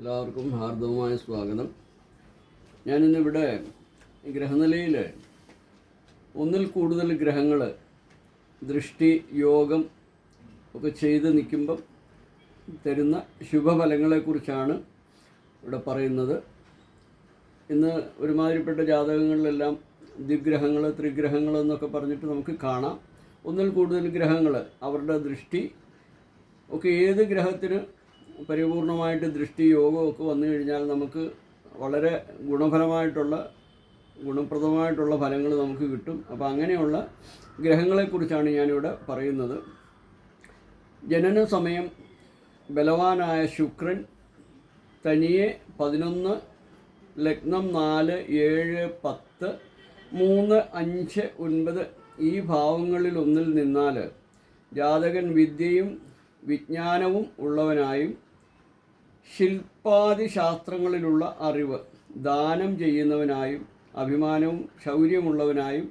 എല്ലാവർക്കും ഹാർദവമായ സ്വാഗതം. ഞാനിന്നിവിടെ ഗ്രഹനിലയിൽ ഒന്നിൽ കൂടുതൽ ഗ്രഹങ്ങൾ ദൃഷ്ടി യോഗം ഒക്കെ ചെയ്ത് നിൽക്കുമ്പം തരുന്ന ശുഭഫലങ്ങളെക്കുറിച്ചാണ് ഇവിടെ പറയുന്നത്. ഇന്ന് ഒരുമാതിരിപ്പെട്ട ജാതകങ്ങളിലെല്ലാം ദ്വിഗ്രഹങ്ങൾ ത്രിഗ്രഹങ്ങൾ എന്നൊക്കെ പറഞ്ഞിട്ട് നമുക്ക് കാണാം. ഒന്നിൽ കൂടുതൽ ഗ്രഹങ്ങൾ അവരുടെ ദൃഷ്ടി ഒക്കെ ഏത് ഗ്രഹത്തിന് പരിപൂർണമായിട്ട് ദൃഷ്ടി യോഗമൊക്കെ വന്നു കഴിഞ്ഞാൽ നമുക്ക് വളരെ ഗുണഫലമായിട്ടുള്ള ഗുണപ്രദമായിട്ടുള്ള ഫലങ്ങൾ നമുക്ക് കിട്ടും. അപ്പോൾ അങ്ങനെയുള്ള ഗ്രഹങ്ങളെക്കുറിച്ചാണ് ഞാനിവിടെ പറയുന്നത്. ജനന സമയം ബലവാനായ ശുക്രൻ തനിയെ പതിനൊന്ന് ലഗ്നം നാല് ഏഴ് പത്ത് മൂന്ന് അഞ്ച് ഒൻപത് ഈ ഭാവങ്ങളിലൊന്നിൽ നിന്നാൽ ജാതകൻ വിദ്യയും വിജ്ഞാനവും ഉള്ളവനായും ശില്പാദി ശാസ്ത്രങ്ങളിലുള്ള അറിവ് ദാനം ചെയ്യുന്നവനായും അഭിമാനവും ശൗര്യമുള്ളവനായും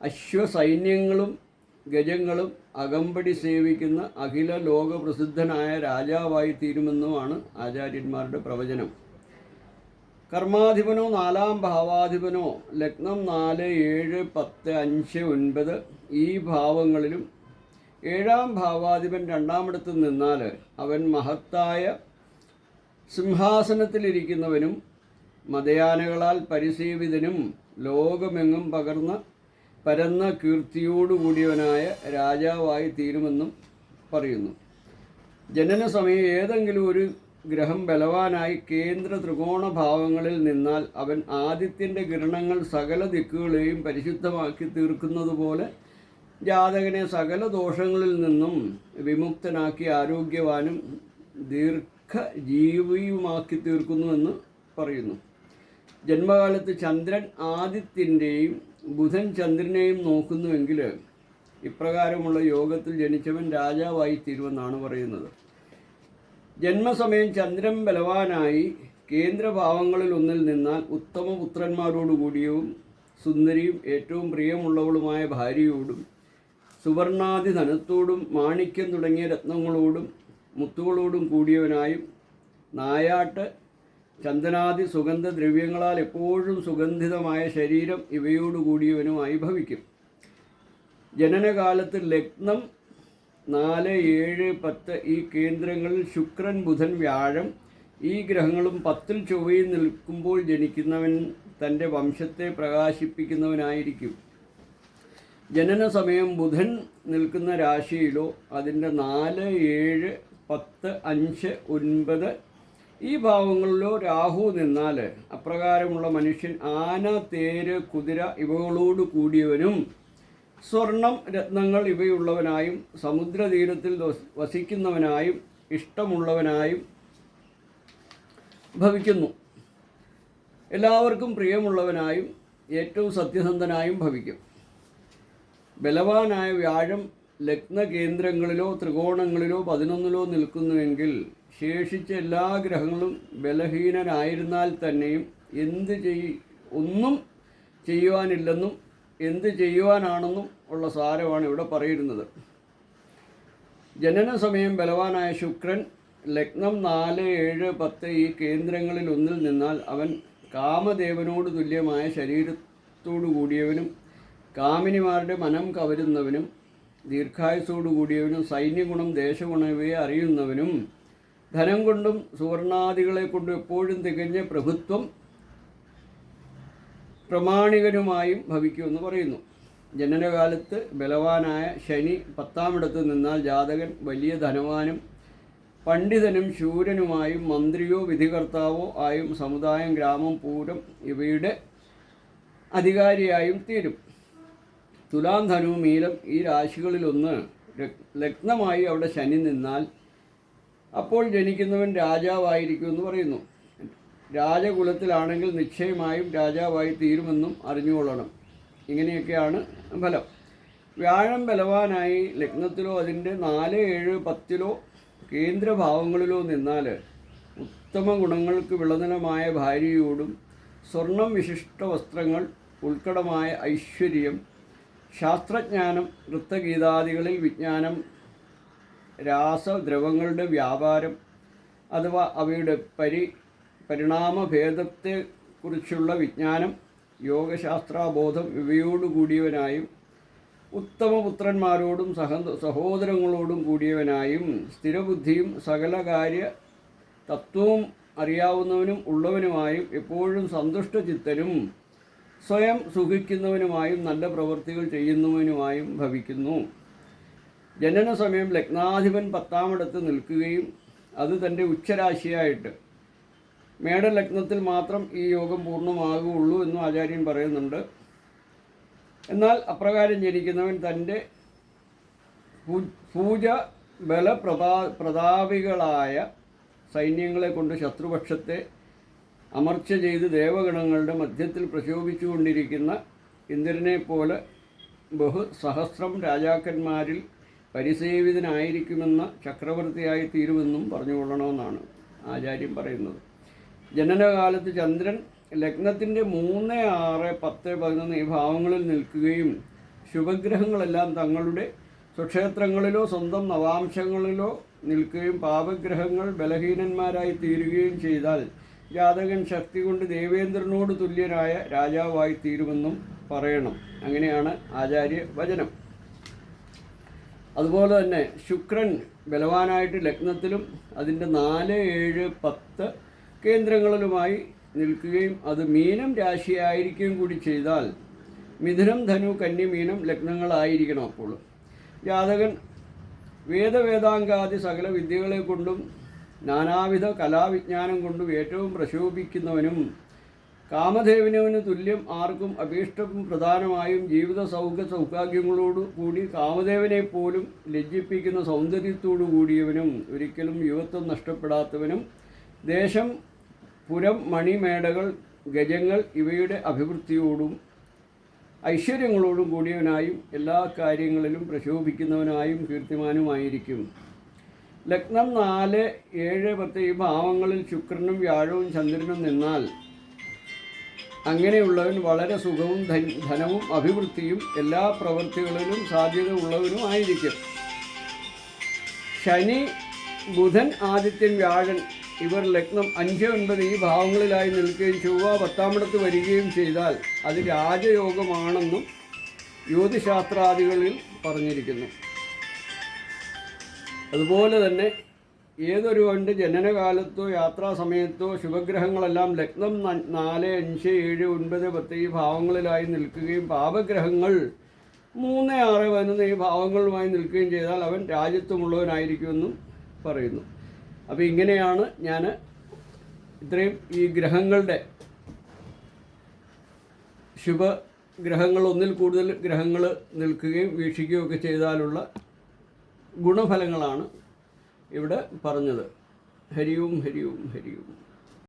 അശ്വസൈന്യങ്ങളും ഗജങ്ങളും അകമ്പടി സേവിക്കുന്ന അഖില ലോകപ്രസിദ്ധനായ രാജാവായി തീരുമെന്നുമാണ് ആചാര്യന്മാരുടെ പ്രവചനം. കർമാധിപനോ നാലാം ഭാവാധിപനോ ലഗ്നം നാല് ഏഴ് പത്ത് അഞ്ച് ഒൻപത് ഈ ഭാവങ്ങളിലും ഏഴാം ഭാവാധിപൻ രണ്ടാമിടത്ത് നിന്നാൽ അവൻ മഹത്തായ സിംഹാസനത്തിലിരിക്കുന്നവനും മതയാനകളാൽ പരിസേവിതനും ലോകമെങ്ങും പകർന്ന പരന്ന കീർത്തിയോടുകൂടിയവനായ രാജാവായി തീരുമെന്നും പറയുന്നു. ജനന സമയം ഏതെങ്കിലും ഒരു ഗ്രഹം ബലവാനായി കേന്ദ്ര ത്രികോണ ഭാവങ്ങളിൽ നിന്നാൽ അവൻ ആദിത്യന്റെ കിരണങ്ങൾ സകല ദിക്കുകളെയും പരിശുദ്ധമാക്കി തീർക്കുന്നതുപോലെ ജാതകനെ സകല ദോഷങ്ങളിൽ നിന്നും വിമുക്തനാക്കി ആരോഗ്യവാനും ദീർഘജീവിയുമാക്കി തീർക്കുന്നുവെന്ന് പറയുന്നു. ജന്മകാലത്ത് ചന്ദ്രൻ ആദിത്യന്റെയും ബുധൻ ചന്ദ്രനെയും നോക്കുന്നുവെങ്കിൽ ഇപ്രകാരമുള്ള യോഗത്തിൽ ജനിച്ചവൻ രാജാവായി തീരുമെന്നാണ് പറയുന്നത്. ജന്മസമയം ചന്ദ്രൻ ബലവാനായി കേന്ദ്രഭാവങ്ങളിൽ ഒന്നിൽ നിന്നാൽ ഉത്തമ പുത്രന്മാരോടുകൂടിയും സുന്ദരിയും ഏറ്റവും പ്രിയമുള്ളവളുമായ ഭാര്യയോടും സുവർണാദി ധനത്തോടും മാണിക്യം തുടങ്ങിയ രത്നങ്ങളോടും മുത്തുകളോടും കൂടിയവനായും നായാട്ട് ചന്ദനാദി സുഗന്ധദ്രവ്യങ്ങളാൽ എപ്പോഴും സുഗന്ധിതമായ ശരീരം ഇവയോടു കൂടിയവനുമായി ഭവിക്കും. ജനനകാലത്ത് ലഗ്നം നാല് ഏഴ് പത്ത് ഈ കേന്ദ്രങ്ങളിൽ ശുക്രൻ ബുധൻ വ്യാഴം ഈ ഗ്രഹങ്ങളും പത്തിൽ ചൊവ്വയിൽ നിൽക്കുമ്പോൾ ജനിക്കുന്നവൻ തന്റെ വംശത്തെ പ്രകാശിപ്പിക്കുന്നവനായിരിക്കും. ജനന സമയം ബുധൻ നിൽക്കുന്ന രാശിയിലോ അതിന്റെ നാല് ഏഴ് പത്ത് അഞ്ച് ഒൻപത്. ഈ ഭാവങ്ങളിലോ രാഹു നിന്നാൽ അപ്രകാരമുള്ള മനുഷ്യൻ ആന തേര് കുതിര ഇവകളോട് കൂടിയവനും സ്വർണം രത്നങ്ങൾ ഇവയുള്ളവനായും സമുദ്രതീരത്തിൽ വസിക്കുന്നവനായും ഇഷ്ടമുള്ളവനായും ഭവിക്കുന്നു. എല്ലാവർക്കും പ്രിയമുള്ളവനായും ഏറ്റവും സത്യസന്ധനായും ഭവിക്കും. ബലവാനായ വ്യാഴം ലഗ്നകേന്ദ്രങ്ങളിലോ ത്രികോണങ്ങളിലോ പതിനൊന്നിലോ നിൽക്കുന്നുവെങ്കിൽ ശേഷിച്ച എല്ലാ ഗ്രഹങ്ങളും ബലഹീനരായിരുന്നാൽ തന്നെയും എന്ത് ചെയ് ഒന്നും ചെയ്യുവാനില്ലെന്നും എന്ത് ചെയ്യുവാനാണെന്നും ഉള്ള സാരമാണ് ഇവിടെ പറയുന്നത്. ജനന സമയം ബലവാനായ ശുക്രൻ ലഗ്നം നാല് ഏഴ് പത്ത് ഈ കേന്ദ്രങ്ങളിൽ ഒന്നിൽ നിന്നാൽ അവൻ കാമദേവനോട് തുല്യമായ ശരീരത്തോടു കൂടിയവനും കാമിനിമാരുടെ മനം കവരുന്നവനും ദീർഘായുസോടു കൂടിയവനും സൈന്യഗുണം ദേശഗുണവയെ അറിയുന്നവനും ധനം കൊണ്ടും സുവർണാദികളെ കൊണ്ടും എപ്പോഴും തികഞ്ഞ പ്രഭുത്വം പ്രമാണികനുമായും ഭവിക്കുമെന്ന് പറയുന്നു. ജനനകാലത്ത് ബലവാനായ ശനി പത്താമിടത്ത് നിന്നാൽ ജാതകൻ വലിയ ധനവാനും പണ്ഡിതനും ശൂരനുമായും മന്ത്രിയോ വിധികർത്താവോ ആയും സമുദായം ഗ്രാമം പൂരം ഇവയുടെ അധികാരിയായും തീരും. തുലാം ധനു മീലം ഈ രാശികളിലൊന്ന് ലഗ്- ലഗ്നമായി അവിടെ ശനി നിന്നാൽ അപ്പോൾ ജനിക്കുന്നവൻ രാജാവായിരിക്കും എന്ന് പറയുന്നു. രാജകുലത്തിലാണെങ്കിൽ നിശ്ചയമായും രാജാവായി തീരുമെന്നും അറിഞ്ഞുകൊള്ളണം. ഇങ്ങനെയൊക്കെയാണ് ഫലം. വ്യാഴം ബലവാനായി ലഗ്നത്തിലോ അതിന്റെ നാല് ഏഴ് പത്തിലോ കേന്ദ്രഭാവങ്ങളിലോ നിന്നാൽ ഉത്തമ ഗുണങ്ങൾക്ക് വിളനിലമായ ഭാര്യയോടും സ്വർണം വിശിഷ്ട വസ്ത്രങ്ങൾ ഉൾക്കടമായ ഐശ്വര്യം ശാസ്ത്രജ്ഞാനം നൃത്തഗീതാദികളിൽ വിജ്ഞാനം രാസദ്രവങ്ങളുടെ വ്യാപാരം അഥവാ അവയുടെ പരി പരിണാമഭേദത്തെക്കുറിച്ചുള്ള വിജ്ഞാനം യോഗശാസ്ത്രാബോധം ഇവയോടുകൂടിയവനായും ഉത്തമപുത്രന്മാരോടും സഹ സഹോദരങ്ങളോടും കൂടിയവനായും സ്ഥിരബുദ്ധിയും സകലകാര്യ തത്വവും അറിയാവുന്നവനും ഉള്ളവനുമായും എപ്പോഴും സന്തുഷ്ടചിത്തനും സ്വയം സുഖിക്കുന്നവനുമായും നല്ല പ്രവൃത്തികൾ ചെയ്യുന്നവനുമായും ഭവിക്കുന്നു. ജനന സമയം ലഗ്നാധിപൻ പത്താമിടത്ത് നിൽക്കുകയും അത് തന്റെ ഉച്ചരാശിയായിട്ട്. മേടലഗ്നത്തിൽ മാത്രം ഈ യോഗം പൂർണമാകുകയുള്ളൂ എന്നും ആചാര്യൻ പറയുന്നുണ്ട്. എന്നാൽ അപ്രകാരം ജനിക്കുന്നവൻ തന്റെ പൂജ ബലപ്രതാ പ്രതാപികളായ സൈന്യങ്ങളെ കൊണ്ട് ശത്രുപക്ഷത്തെ അമർച്ച ചെയ്ത് ദേവഗണങ്ങളുടെ മധ്യത്തിൽ പ്രശോഭിച്ചുകൊണ്ടിരിക്കുന്ന ഇന്ദ്രനെപ്പോലെ ബഹു സഹസ്രം രാജാക്കന്മാരിൽ പരിസേവിതനായിരിക്കുമെന്ന ചക്രവർത്തിയായി തീരുമെന്നും പറഞ്ഞുകൊള്ളണമെന്നാണ് ആചാര്യം പറയുന്നത്. ജനനകാലത്ത് ചന്ദ്രൻ ലഗ്നത്തിന്റെ മൂന്ന് ആറ് പത്ത് പതിനൊന്ന് ഈ ഭാവങ്ങളിൽ നിൽക്കുകയും ശുഭഗ്രഹങ്ങളെല്ലാം തങ്ങളുടെ സ്വക്ഷേത്രങ്ങളിലോ സ്വന്തം നവാംശങ്ങളിലോ നിൽക്കുകയും പാപഗ്രഹങ്ങൾ ബലഹീനന്മാരായി തീരുകയും ചെയ്താൽ ജാതകൻ ശക്തി കൊണ്ട് ദേവേന്ദ്രനോട് തുല്യനായ രാജാവായി തീരുമെന്നും പറയണം. അങ്ങനെയാണ് ആചാര്യ വചനം. അതുപോലെ തന്നെ ശുക്രൻ ബലവാനായിട്ട് ലഗ്നത്തിലും അതിന്റെ നാല് ഏഴ് പത്ത് കേന്ദ്രങ്ങളിലുമായി നിൽക്കുകയും അത് മീനം രാശിയായിരിക്കുകയും കൂടി ചെയ്താൽ മിഥുനം ധനു കന്നി മീനം ലഗ്നങ്ങളായിരിക്കണം അപ്പോൾ. ജാതകൻ വേദവേദാംഗാദി സകല വിദ്യകളെ കൊണ്ടും നാനാവിധ കലാവിജ്ഞാനം കൊണ്ടും ഏറ്റവും പ്രശോഭിക്കുന്നവനും കാമദേവനവന് തുല്യം ആർക്കും അഭീഷ്ടവും പ്രധാനമായും ജീവിത സൗഖ്യ സൗഭാഗ്യങ്ങളോടു കൂടി കാമദേവനെ പോലും ലജ്ജിപ്പിക്കുന്ന സൗന്ദര്യത്തോടു കൂടിയവനും ഒരിക്കലും യുവത്വം നഷ്ടപ്പെടാത്തവനും ദേശം പുരം മണിമേടകൾ ഗജങ്ങൾ ഇവയുടെ അഭിവൃദ്ധിയോടും ഐശ്വര്യങ്ങളോടും കൂടിയവനായും എല്ലാ കാര്യങ്ങളിലും പ്രശോഭിക്കുന്നവനായും കീർത്തിമാനുമായിരിക്കും. ലഗ്നം നാല് ഏഴ് പത്ത് ഈ ഭാവങ്ങളിൽ ശുക്രനും വ്യാഴവും ചന്ദ്രനും നിന്നാൽ അങ്ങനെയുള്ളവൻ വളരെ സുഖവും ധനവും അഭിവൃദ്ധിയും എല്ലാ പ്രവൃത്തികളിലും സാധ്യത ഉള്ളവനും ആയിരിക്കും. ശനി ബുധൻ ആദിത്യൻ വ്യാഴൻ ഇവർ ലഗ്നം അഞ്ച് ഒൻപത് ഈ ഭാവങ്ങളിലായി നിൽക്കുകയും ചൊവ്വ പത്താമിടത്ത് വരികയും ചെയ്താൽ അത് രാജയോഗമാണെന്നും ജ്യോതിശാസ്ത്രാദികളിൽ പറഞ്ഞിരിക്കുന്നു. അതുപോലെ തന്നെ ഏതൊരു വണ്ട് ജനനകാലത്തോ യാത്രാ സമയത്തോ ശുഭഗ്രഹങ്ങളെല്ലാം ലഗ്നം നാല് അഞ്ച് ഏഴ് ഒൻപത് പത്ത് ഈ ഭാവങ്ങളിലായി നിൽക്കുകയും പാപഗ്രഹങ്ങൾ മൂന്ന് ആറ് പതിനൊന്ന് ഈ ഭാവങ്ങളുമായി നിൽക്കുകയും ചെയ്താൽ അവൻ രാജ്യത്വമുള്ളവനായിരിക്കുമെന്നും പറയുന്നു. അപ്പോൾ ഇങ്ങനെയാണ് ഞാൻ ഇത്രയും ഈ ഗ്രഹങ്ങളുടെ ശുഭഗ്രഹങ്ങൾ ഒന്നിൽ കൂടുതൽ ഗ്രഹങ്ങൾ നിൽക്കുകയും വീക്ഷിക്കുകയും ഒക്കെ ചെയ്താലുള്ള ഗുണഫലങ്ങളാണ് ഇവിടെ പറഞ്ഞത്. ഹരിയും ഹരിയും ഹരിയും.